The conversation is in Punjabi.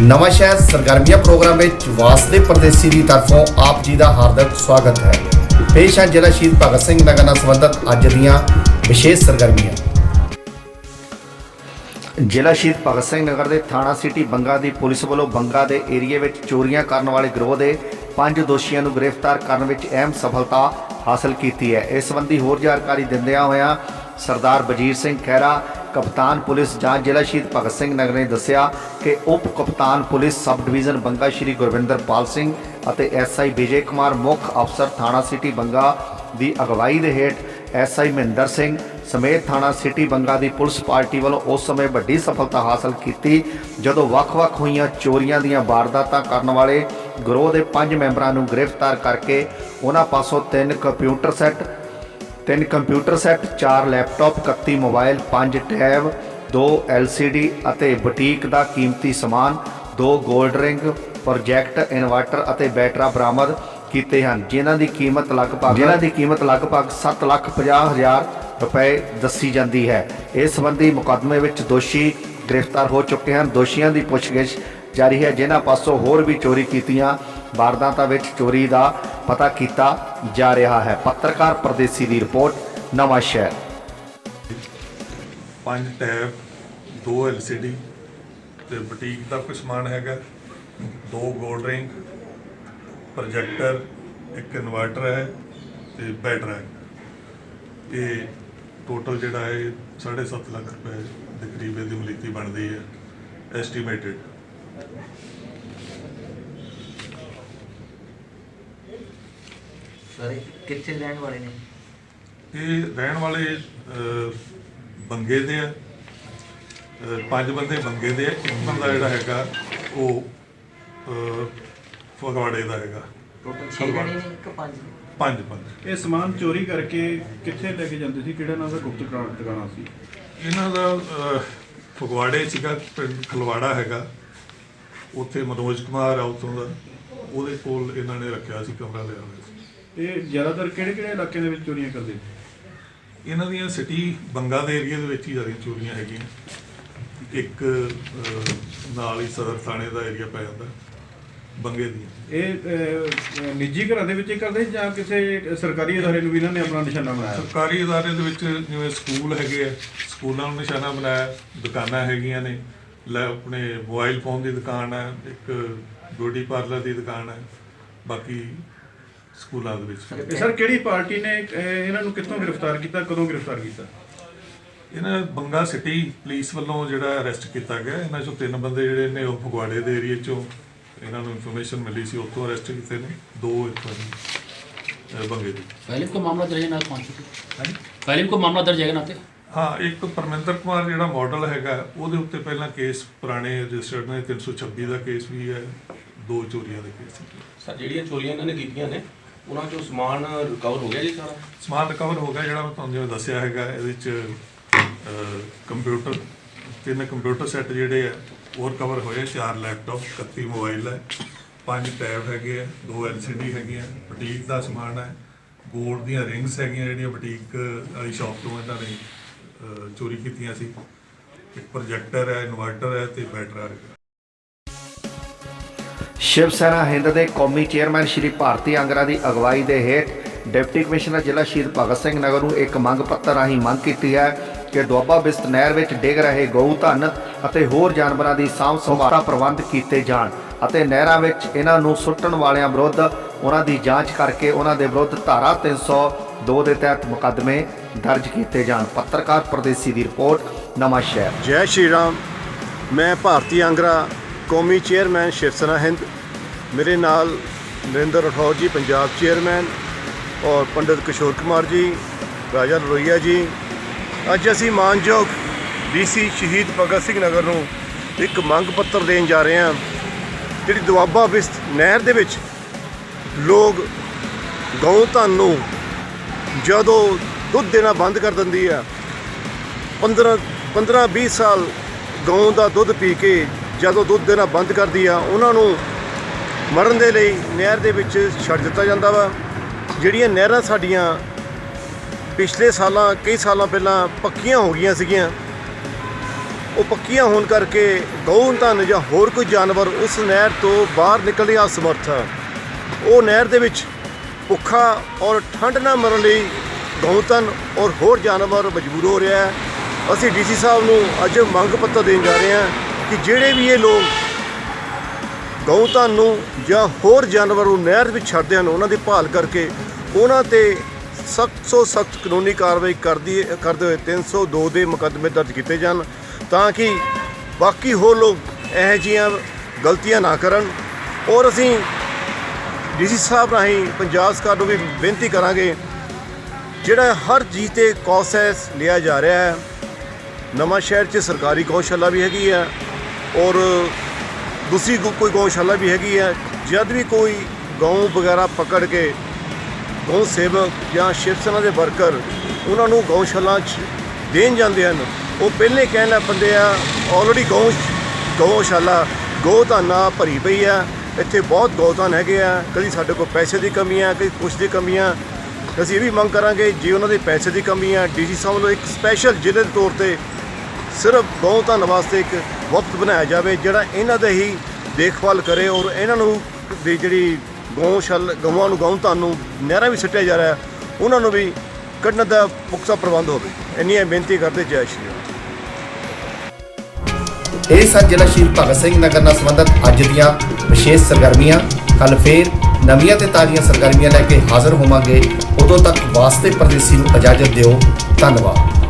ਨਵਾਂ ਸ਼ਹਿਰ ਸਰਗਰਮੀਆਂ ਪ੍ਰੋਗਰਾਮ ਵਿੱਚ ਵਾਸਦੇ ਪਰਦੇਸੀ ਦੀ ਤਰਫੋਂ ਆਪ ਜੀ ਦਾ ਹਾਰਦਿਕ ਸਵਾਗਤ ਹੈ। ਪੇਸ਼ ਹੈ ਜ਼ਿਲ੍ਹਾ ਸ਼ਹੀਦ ਭਗਤ ਸਿੰਘ ਨਗਰ ਨਾਲ ਸੰਬੰਧਿਤ ਅੱਜ ਦੀਆਂ ਵਿਸ਼ੇਸ਼ ਸਰਗਰਮੀਆਂ। ਜ਼ਿਲ੍ਹਾ ਸ਼ਹੀਦ ਭਗਤ ਸਿੰਘ ਨਗਰ ਦੇ ਥਾਣਾ ਸਿਟੀ ਬੰਗਾ ਦੀ ਪੁਲਿਸ ਵੱਲੋਂ ਬੰਗਾ ਦੇ ਏਰੀਏ ਵਿੱਚ ਚੋਰੀਆਂ ਕਰਨ ਵਾਲੇ ਗਰੋਹ ਦੇ ਪੰਜ ਦੋਸ਼ੀਆਂ ਨੂੰ ਗ੍ਰਿਫਤਾਰ ਕਰਨ ਵਿੱਚ ਅਹਿਮ ਸਫਲਤਾ ਹਾਸਲ ਕੀਤੀ ਹੈ। ਇਸ ਸੰਬੰਧੀ ਹੋਰ ਜਾਣਕਾਰੀ ਦਿੰਦਿਆਂ ਹੋਇਆਂ ਸਰਦਾਰ ਬਜੀਰ ਸਿੰਘ ਖਹਿਰਾ, ਕਪਤਾਨ ਪੁਲਿਸ ਜਾਂਚ ਜ਼ਿਲ੍ਹਾ ਸ਼ਹੀਦ ਭਗਤ ਸਿੰਘ ਨਗਰ ਨੇ ਦੱਸਿਆ ਕਿ ਉਪ ਕਪਤਾਨ police sub division Banga Shri Gurwinderpal Singh ਅਤੇ ਐਸਆਈ ਵਿਜੇ ਕੁਮਾਰ ਮੁੱਖ ਅਫਸਰ ਥਾਣਾ ਸਿਟੀ ਬੰਗਾ ਦੀ ਅਗਵਾਈ ਦੇ ਹੇਠ ਐਸਆਈ ਮਹਿੰਦਰ ਸਿੰਘ ਸਮੇਤ ਥਾਣਾ ਸਿਟੀ ਬੰਗਾ ਦੀ ਪੁਲਿਸ ਪਾਰਟੀ ਵੱਲੋਂ ਉਸ ਸਮੇਂ ਵੱਡੀ ਸਫਲਤਾ ਹਾਸਲ ਕੀਤੀ, ਜਦੋਂ ਵੱਖ-ਵੱਖ ਹੋਈਆਂ ਚੋਰੀਆਂ ਦੀਆਂ ਵਾਰਦਾਤਾਂ ਕਰਨ ਵਾਲੇ ਗਰੋਹ ਦੇ ਪੰਜ ਮੈਂਬਰਾਂ ਨੂੰ ਗ੍ਰਿਫਤਾਰ ਕਰਕੇ ਉਹਨਾਂ ਪਾਸੋਂ ਤਿੰਨ ਕੰਪਿਊਟਰ ਸੈੱਟ ਤਿੰਨ ਕੰਪਿਊਟਰ ਸੈੱਟ, ਚਾਰ ਲੈਪਟਾਪ 31 ਮੋਬਾਈਲ, ਪੰਜ ਟੈਬ, ਦੋ LCD ਅਤੇ ਬੁਟੀਕ ਦਾ ਕੀਮਤੀ ਸਮਾਨ, ਦੋ 골ਡ ਰਿੰਗ, ਪ੍ਰੋਜੈਕਟ ਇਨਵਰਟਰ ਅਤੇ ਬੈਟਰਾ ਬਰਾਮਦ ਕੀਤੇ ਹਨ, ਜਿਨ੍ਹਾਂ ਦੀ ਕੀਮਤ ਲਗਭਗ ਜਿਨ੍ਹਾਂ ਦੀ ਕੀਮਤ ਲਗਭਗ 7 ਲੱਖ 50 ਹਜ਼ਾਰ ਰੁਪਏ ਦੱਸੀ ਜਾਂਦੀ ਹੈ। ਇਸ ਸੰਬੰਧੀ ਮੁਕੱਦਮੇ ਵਿੱਚ ਦੋਸ਼ੀ ਗ੍ਰਿਫਤਾਰ ਹੋ ਚੁੱਕੇ ਹਨ। ਦੋਸ਼ੀਆਂ ਦੀ ਪੁੱਛਗਿੱਛ ਜਾਰੀ ਹੈ, ਜਿਨ੍ਹਾਂ ਪਾਸੋਂ ਹੋਰ ਵੀ ਚੋਰੀ ਕੀਤੀਆਂ ਵਾਰਦਾਤਾਂ ਵਿੱਚ ਚੋਰੀ ਦਾ ਪਤਾ ਕੀਤਾ ਜਾ ਰਿਹਾ ਹੈ। ਪੱਤਰਕਾਰ ਪਰਦੇਸੀ ਦੀ ਰਿਪੋਰਟ, ਨਵਾਂ ਸ਼ਹਿਰ। ਪੰਜ ਟੈਬ, ਦੋ LCD ਤੇ ਬੁਟੀਕ ਦਾ ਕੁਝ ਸਮਾਨ ਹੈਗਾ। ਦੋ 골ਡ ਰਿੰਗ ਪ੍ਰੋਜੈਕਟਰ ਇੱਕ ਇਨਵਰਟਰ ਹੈ ਤੇ ਬੈਟਰਾ ਹੈ ਇਹ ਟੋਟਲ ਜਿਹੜਾ ਹੈ 7.5 ਲੱਖ ਰੁਪਏ ਦੇ ਕਰੀਬ ਇਹਦੀ ਮਲੀਤੀ ਬਣਦੀ ਹੈ ਐਸਟੀਮੇਟਡ ਸਾਰੇ ਕਿੱਥੇ ਰਹਿਣ ਵਾਲੇ ਨੇ? ਇਹ ਰਹਿਣ ਵਾਲੇ ਅਹ, ਬੰਗੇ ਦੇ ਆ। ਅਹ, ਪੰਜ ਬੰਦੇ ਬੰਗੇ ਦੇ ਆ। ਇੱਕ ਬੰਦਾ ਜਿਹੜਾ ਹੈਗਾ ਉਹ ਅਹ, ਫਗਵਾੜੇ ਦਾ ਹੈਗਾ। ਟੋਟਲ 6 ਜਣੇ ਨੇ ਇੱਕ ਪੰਜ ਪੰਜ ਪੰਜ ਇਹ ਸਮਾਨ ਚੋਰੀ ਕਰਕੇ ਕਿੱਥੇ ਲੈ ਕੇ ਜਾਂਦੇ ਸੀ? ਕਿਹੜਾ ਨਾਂ ਦਾ ਗੁਪਤ ਟਿਕਾਣਾ ਟਿਕਾਣਾ ਸੀ? ਇਹਨਾਂ ਦਾ ਅਹ, ਫਗਵਾੜੇ ਸੀਗਾ ਪਿੰਡ ਖਲਵਾੜਾ ਹੈਗਾ। ਉੱਥੇ ਮਨੋਜ ਕੁਮਾਰ ਆ ਉੱਥੋਂ ਦਾ। ਉਹਦੇ ਕੋਲ ਇਹਨਾਂ ਨੇ ਰੱਖਿਆ ਸੀ ਕਮਰਾ ਲਿਆ ਹੋਇਆ ਸੀ ਇਹ ਜ਼ਿਆਦਾਤਰ ਕਿਹੜੇ ਕਿਹੜੇ ਇਲਾਕਿਆਂ ਦੇ ਵਿੱਚ ਚੋਰੀਆਂ ਕਰਦੇ ਇਹਨਾਂ ਦੀਆਂ ਸਿਟੀ ਬੰਗਾ ਦੇ ਏਰੀਆ ਦੇ ਵਿੱਚ ਹੀ ਜ਼ਿਆਦਾ ਚੋਰੀਆਂ ਹੈਗੀਆਂ। ਇੱਕ ਨਾਲ ਹੀ ਸਦਰ ਥਾਣੇ ਦਾ ਏਰੀਆ ਪੈ ਜਾਂਦਾ ਬੰਗੇ ਦੀਆਂ। ਇਹ ਅਹ, ਨਿੱਜੀ ਘਰਾਂ ਦੇ ਵਿੱਚ ਹੀ ਕਰਦੇ ਜਾਂ ਕਿਸੇ ਸਰਕਾਰੀ ਅਦਾਰੇ ਨੂੰ ਵੀ ਇਹਨਾਂ ਨੇ ਆਪਣਾ ਨਿਸ਼ਾਨਾ ਬਣਾਇਆ? ਸਰਕਾਰੀ ਅਦਾਰੇ ਦੇ ਵਿੱਚ ਜਿਵੇਂ ਸਕੂਲ ਹੈਗੇ ਆ ਸਕੂਲਾਂ ਨੂੰ ਨਿਸ਼ਾਨਾ ਬਣਾਇਆ ਦੁਕਾਨਾਂ ਹੈਗੀਆਂ ਨੇ। ਲੈ ਆਪਣੇ ਮੋਬਾਈਲ ਫੋਨ ਦੀ ਦੁਕਾਨ ਹੈ ਇੱਕ ਬਿਊਟੀ ਪਾਰਲਰ ਦੀ ਦੁਕਾਨ ਹੈ ਬਾਕੀ ਸਕੂਲਾਂ ਦੇ ਵਿੱਚ। ਸਰ ਕਿਹੜੀ ਪਾਰਟੀ ਨੇ ਇਹਨਾਂ ਨੂੰ ਕਿੱਥੋਂ ਗ੍ਰਿਫਤਾਰ ਕੀਤਾ ਕਦੋਂ ਗ੍ਰਿਫਤਾਰ ਕੀਤਾ? ਇਹਨਾਂ ਬੰਗਾ ਸਿਟੀ ਪੁਲਿਸ ਵੱਲੋਂ ਜਿਹੜਾ ਅਰੈਸਟ ਕੀਤਾ ਗਿਆ। ਇਹਨਾਂ ਚੋਂ ਤਿੰਨ ਬੰਦੇ ਜਿਹੜੇ ਨੇ ਉਹ ਫਗਵਾੜੇ ਦੇ ਏਰੀਆ ਚੋਂ ਇਹਨਾਂ ਨੂੰ ਇਨਫੋਰਮੇਸ਼ਨ ਮਿਲੀ ਸੀ ਉੱਥੋਂ ਅਰੈਸਟ ਕੀਤੇ ਨੇ। ਦੋ ਇੱਥੋਂ ਬੰਗੇ ਦੇ। ਪਹਿਲੇ ਕੋ ਮਾਮਲਾ ਦਰਜ ਨਾਲ ਪਹੁੰਚ ਚੁੱਕਾ ਹੈ ਪਹਿਲੇ ਕੋ ਮਾਮਲਾ ਦਰਜ ਹੈ ਨਾ ਤੇ? ਹਾਂ ਇੱਕ ਪਰਮਿੰਦਰ ਕੁਮਾਰ ਜਿਹੜਾ ਮਾਡਲ ਹੈਗਾ ਉਹਦੇ ਉੱਤੇ ਪਹਿਲਾਂ ਕੇਸ ਪੁਰਾਣੇ ਰਜਿਸਟਰਡ ਨੇ 326 ਦਾ ਕੇਸ ਵੀ ਹੈ ਦੋ ਚੋਰੀਆਂ ਦੇ ਕੇਸ ਸਰ ਜਿਹੜੀਆਂ ਚੋਰੀਆਂ ਇਹਨਾਂ ਨੇ ਕੀਤੀਆਂ ਨੇ ਉਹਨਾਂ ਚੋਂ ਸਮਾਨ ਰਿਕਵਰ ਹੋ ਗਿਆ ਜੀ ਸਾਰਾ? ਸਮਾਨ ਰਿਕਵਰ ਹੋ ਗਿਆ ਜਿਹੜਾ ਮੈਂ ਤੁਹਾਨੂੰ ਜਿਵੇਂ ਦੱਸਿਆ ਹੈਗਾ, ਇਹਦੇ ਚ ਕੰਪਿਊਟਰ ਤਿੰਨ ਕੰਪਿਊਟਰ ਸੈੱਟ ਜਿਹੜੇ ਆ, ਉਹ ਰਿਕਵਰ ਹੋਏ ਚਾਰ ਲੈਪਟਾਪ 31 ਮੋਬਾਈਲ ਹੈ ਪੰਜ ਟੈਬ ਹੈਗੇ ਆ, ਦੋ LCD ਹੈਗੀਆਂ, ਬੁਟੀਕ ਦਾ ਸਮਾਨ ਹੈ ਗੋਲਡ ਦੀਆਂ ਰਿੰਗਸ ਹੈਗੀਆਂ ਜਿਹੜੀਆਂ ਬੁਟੀਕ ਵਾਲੀ ਸ਼ਾਪ ਤੋਂ ਇਹਨਾਂ ਨੇ ਚੋਰੀ ਕੀਤੀਆਂ ਸੀ। ਇੱਕ ਪ੍ਰੋਜੈਕਟਰ ਹੈ ਇਨਵਰਟਰ ਹੈ ਤੇ ਬੈਟਰਾ ਹੈਗਾ ਸ਼ਿਵ ਸੈਨਾ ਹਿੰਦ ਦੇ ਕੌਮੀ ਚੇਅਰਮੈਨ ਸ਼੍ਰੀ ਭਾਰਤੀ ਆਂਗਰਾ ਦੀ ਅਗਵਾਈ ਦੇ ਹੇਠ ਡਿਪਟੀ ਕਮਿਸ਼ਨਰ ਜ਼ਿਲ੍ਹਾ ਸ਼ਹੀਦ ਭਗਤ ਸਿੰਘ ਨਗਰ ਨੂੰ ਇੱਕ ਮੰਗ ਪੱਤਰ ਰਾਹੀਂ ਮੰਗ ਕੀਤੀ ਹੈ ਕਿ ਦੁਆਬਾ ਬਿਸਤ ਨਹਿਰ ਵਿੱਚ ਡਿੱਗ ਰਹੇ ਗਊ, ਧਨ ਅਤੇ ਹੋਰ ਜਾਨਵਰਾਂ ਦੀ ਸਾਂਭ ਸੰਭਾਲ ਦਾ ਪ੍ਰਬੰਧ ਕੀਤੇ ਜਾਣ ਅਤੇ ਨਹਿਰਾਂ ਵਿੱਚ ਇਹਨਾਂ ਨੂੰ ਸੁੱਟਣ ਵਾਲਿਆਂ ਵਿਰੁੱਧ ਉਹਨਾਂ ਦੀ ਜਾਂਚ ਕਰਕੇ ਉਹਨਾਂ ਦੇ ਵਿਰੁੱਧ ਧਾਰਾ 302 ਦੇ ਤਹਿਤ ਮੁਕੱਦਮੇ ਦਰਜ ਕੀਤੇ ਜਾਣ। ਪੱਤਰਕਾਰ ਪ੍ਰਦੇਸੀ ਦੀ ਰਿਪੋਰਟ ਨਵਾਂ ਸ਼ਹਿਰ ਜੈ ਸ਼੍ਰੀ ਰਾਮ। ਮੈਂ ਭਾਰਤੀ ਆਂਗਰਾ। ਕੌਮੀ ਚੇਅਰਮੈਨ ਸ਼ਿਵ ਸੈਨਾ ਹਿੰਦ, ਮੇਰੇ ਨਾਲ ਨਰਿੰਦਰ ਰਠੌਰ ਜੀ, ਪੰਜਾਬ ਚੇਅਰਮੈਨ ਔਰ ਪੰਡਿਤ ਕਿਸ਼ੋਰ ਕੁਮਾਰ ਜੀ, ਰਾਜਾ ਰੋਈਆ ਜੀ। ਅੱਜ ਅਸੀਂ ਮਾਨਯੋਗ ਡੀਸੀ ਸ਼ਹੀਦ ਭਗਤ ਸਿੰਘ ਨਗਰ ਨੂੰ ਇੱਕ ਮੰਗ ਪੱਤਰ ਦੇਣ ਜਾ ਰਹੇ ਹਾਂ, ਜਿਹੜੀ ਦੁਆਬਾ ਬਿਸਤ ਨਹਿਰ ਦੇ ਵਿੱਚ ਲੋਕ ਗਊ ਧਨ ਨੂੰ ਜਦੋਂ ਦੁੱਧ ਦੇਣਾ ਬੰਦ ਕਰ ਦਿੰਦੀ ਆ 15 15 20 ਸਾਲ ਗਊ ਦਾ ਦੁੱਧ ਪੀ ਕੇ ਜਦੋਂ ਦੁੱਧ ਦੇਣਾ ਬੰਦ ਕਰਦੀ ਆ, ਉਹਨਾਂ ਨੂੰ ਮਰਨ ਦੇ ਲਈ ਨਹਿਰ ਦੇ ਵਿੱਚ ਛੱਡ ਦਿੱਤਾ ਜਾਂਦਾ ਵਾ। ਜਿਹੜੀਆਂ ਨਹਿਰਾਂ ਸਾਡੀਆਂ ਪਿਛਲੇ ਸਾਲਾਂ, ਕਈ ਸਾਲਾਂ ਪਹਿਲਾਂ ਪੱਕੀਆਂ ਹੋ ਗਈਆਂ ਸੀਗੀਆਂ, ਉਹ ਪੱਕੀਆਂ ਹੋਣ ਕਰਕੇ ਗਊ, ਧਨ ਜਾਂ ਹੋਰ ਕੋਈ ਜਾਨਵਰ ਉਸ ਨਹਿਰ ਤੋਂ ਬਾਹਰ ਨਿਕਲਣ ਦੀ ਅਸਮਰਥ ਹੈ ਉਹ ਨਹਿਰ ਦੇ ਵਿੱਚ ਭੁੱਖਾ ਔਰ ਠੰਡ ਨਾਲ ਮਰਨ ਲਈ ਗਊ, ਧਨ ਔਰ ਹੋਰ ਜਾਨਵਰ ਮਜਬੂਰ ਹੋ ਰਿਹਾ ਹੈ। ਅਸੀਂ ਡੀਸੀ ਸਾਹਿਬ ਨੂੰ ਅੱਜ ਮੰਗ ਪੱਤਰ ਦੇਣ ਜਾ ਰਹੇ ਹਾਂ। ਕਿ ਜਿਹੜੇ ਵੀ ਇਹ ਲੋਕ ਗਊ ਧਨ ਨੂੰ ਜਾਂ ਹੋਰ ਜਾਨਵਰ ਨੂੰ ਨਹਿਰ ਵਿੱਚ ਛੱਡਦੇ ਹਨ ਉਹਨਾਂ ਦੀ ਭਾਲ ਕਰਕੇ ਉਹਨਾਂ ਤੇ ਸਖਤ ਤੋਂ ਸਖਤ ਕਾਨੂੰਨੀ ਕਾਰਵਾਈ ਕਰਦੀ ਕਰਦੇ ਹੋਏ 302 ਦੇ ਮੁਕੱਦਮੇ ਦਰਜ ਕੀਤੇ ਜਾਣ ਤਾਂ ਕਿ ਬਾਕੀ ਹੋਰ ਲੋਕ ਇਹੋ ਜਿਹੀਆਂ ਗਲਤੀਆਂ ਨਾ ਕਰਨ। ਔਰ ਅਸੀਂ ਡੀਸੀ ਸਾਹਿਬ ਰਾਹੀਂ ਪੰਜਾਬ ਸਰਕਾਰ ਨੂੰ ਵੀ ਬੇਨਤੀ ਕਰਾਂਗੇ, ਜਿਹੜਾ ਹਰ ਚੀਜ਼ ਤੇ ਕੌਸੈਸ ਲਿਆ ਜਾ ਰਿਹਾ ਹੈ ਨਵਾਂ ਸ਼ਹਿਰ 'ਚ ਸਰਕਾਰੀ ਗੌਸ਼ਾਲਾ ਵੀ ਹੈਗੀ ਹੈ ਔਰ ਦੂਸਰੀ ਗਊ- ਕੋਈ ਗਊਸ਼ਾਲਾ ਵੀ ਹੈਗੀ ਹੈ ਜਦ ਵੀ ਕੋਈ ਗਊ ਵਗੈਰਾ ਪਕੜ ਕੇ ਗਊ ਸੇਵਕ ਜਾਂ ਸ਼ਿਵ ਸੈਨਾ ਦੇ ਵਰਕਰ ਉਹਨਾਂ ਨੂੰ ਗਊਸ਼ਾਲਾ 'ਚ ਦੇਣ ਜਾਂਦੇ ਹਨ, ਉਹ ਪਹਿਲੇ ਕਹਿਣ ਲੱਗ ਪੈਂਦੇ ਆ ਆਲਰੇਡੀ ਗਊ ਗਊਸ਼ਾਲਾ ਗੋਧਾਨਾ ਭਰੀ ਪਈ ਆ, ਇੱਥੇ ਬਹੁਤ ਗੋਧਾਨ ਹੈਗੇ ਆ, ਕਦੀ ਸਾਡੇ ਕੋਲ ਪੈਸੇ ਦੀ ਕਮੀ ਆ, ਕਦੀ ਕੁਛ ਦੀ ਕਮੀ ਆ। ਅਸੀਂ ਇਹ ਵੀ ਮੰਗ ਕਰਾਂਗੇ, ਜੇ ਉਹਨਾਂ ਦੇ ਪੈਸੇ ਦੀ ਕਮੀ ਆ, ਡੀਸੀ ਸਾਹਿਬ ਵੱਲੋਂ ਇੱਕ ਸਪੈਸ਼ਲ ਜ਼ਿਲ੍ਹੇ ਦੇ ਤੌਰ ਤੇ ਸਿਰਫ ਗਊ ਧਨ ਵਾਸਤੇ ਇੱਕ ਵਕਤ ਬਣਾਇਆ ਜਾਵੇ, ਜਿਹੜਾ ਇਹਨਾਂ ਦੇ ਹੀ ਦੇਖਭਾਲ ਕਰੇ ਔਰ ਇਹਨਾਂ ਨੂੰ ਦੀ ਜਿਹੜੀ ਗਊਸ਼ਲ ਗਊਆਂ ਨੂੰ ਗਊ ਧਨ ਨੂੰ ਨਹਿਰਾਂ ਵੀ ਸਿੱਟਿਆ ਜਾ ਰਿਹਾ ਉਹਨਾਂ ਨੂੰ ਵੀ ਕੱਢਣ ਦਾ ਪੁਖਤਾ ਪ੍ਰਬੰਧ ਹੋਵੇ। ਇੰਨੀ ਬੇਨਤੀ ਕਰਦੇ ਜੈ ਸ਼੍ਰੀ ਰਾਮ। ਇਹ ਸਨ ਜ਼ਿਲ੍ਹਾ ਸ਼ਹੀਦ ਭਗਤ ਸਿੰਘ ਨਗਰ ਨਾਲ ਸੰਬੰਧਿਤ ਅੱਜ ਦੀਆਂ ਵਿਸ਼ੇਸ਼ ਸਰਗਰਮੀਆਂ। ਕੱਲ ਫੇਰ ਨਵੀਆਂ ਤੇ ਤਾਜ਼ੀਆਂ ਸਰਗਰਮੀਆਂ ਲੈ ਕੇ ਹਾਜ਼ਰ ਹੋਵਾਂਗੇ। ਉਦੋਂ ਤੱਕ ਵਾਸਤੇ ਪਰਦੇਸੀ ਨੂੰ ਇਜਾਜ਼ਤ ਦਿਓ। ਧੰਨਵਾਦ।